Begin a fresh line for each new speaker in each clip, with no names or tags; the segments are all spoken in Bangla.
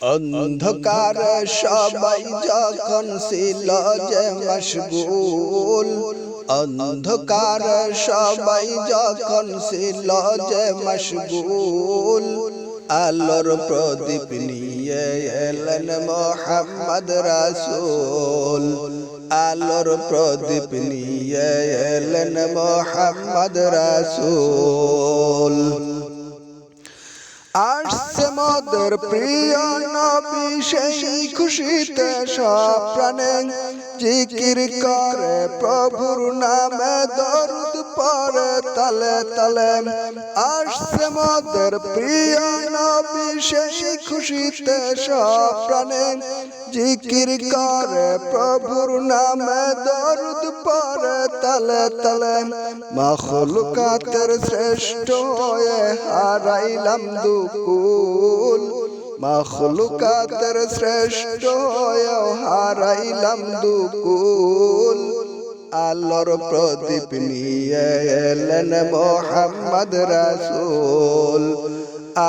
অন্ধকার সবাই যখন ছিল যে মশগুল, অন্ধকার সবাই যখন ছিল যে মশগুল, আলোর প্রদীপ নিয়ে এলেন মোহাম্মদ রাসূল। আলোর প্রদীপ নিয়ে এলেন মোহাম্মদ রাসূল। আসছে মদের প্রিয় নবী সেই খুশিতে সব প্রাণে জিকির করে প্রভুর নামে দরুদ পরে তালে তালে আসছে মদের প্রিয় নবী, সেই খুশিতে সব জিকির করে প্রভুর নামে দরুদ পরে তালে তালে মখলুকাতের শ্রেষ্ঠ হয়ে হারাইলাম দুকুল। মখলুকাতের শ্রেষ্ঠ হারাইলাম দুকুল আল্লাহর প্রদীপ নিয়ে এলেন মোহাম্মদ রাসূল।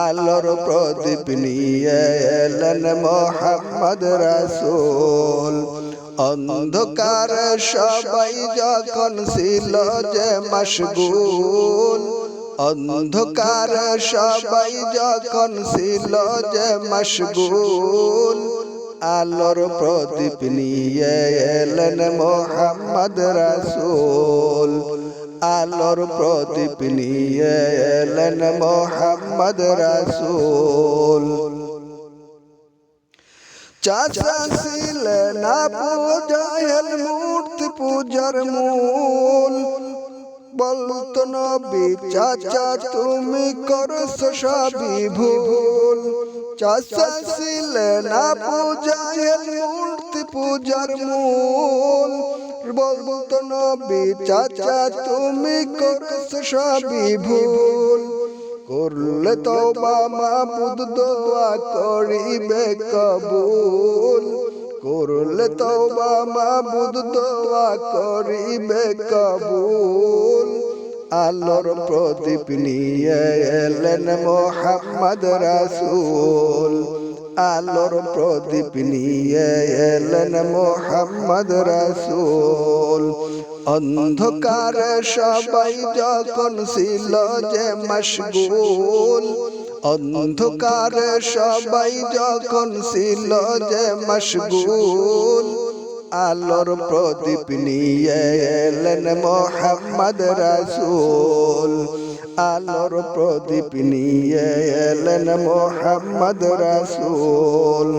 আলোর প্রদীপ নিয়ে এলেন মোহাম্মদ রাসূল। অন্ধকার সবাই যখন ছিল যে মশগুল অন্ধকার সবাই যখন ছিল যে মশগুল, আলোর প্রদীপ নিয়ে এলেন মোহাম্মদ রাসূল। আলোর প্রদীপ নিয়ে এলেন মোহাম্মদ রাসূল। চাচা ছিলেন আবু জাহেল, মূর্তি পূজার মূল। বলতো নবী, চাচা, তুমি করছ সবই ভুল। চাচা ছিলেন আবু জাহেল মূর্তি, পূজার মূল। বলতো নবী, চাচা, তুমি করছ সবই ভুল। করলে তো মাবুদ দোয়া করিবে কবুল। করলে তো মাবুদ দোয়া করিবে কবুল। আলোর প্রদীপ নিয়ে এলেন মোহাম্মদ রাসূল। আলোর প্রদীপ নিয়ে এলেন মোহাম্মদ রাসূল। অন্ধকার সবাই যখন ছিল যে মশগুল অন্ধকার সবাই যখন ছিল যে মশগুল, আলোর প্রদীপ নিয়ে এলেন মোহাম্মদ রাসুল। আলোর প্রদীপ নিয়ে এলেন মোহাম্মদ রাসূল।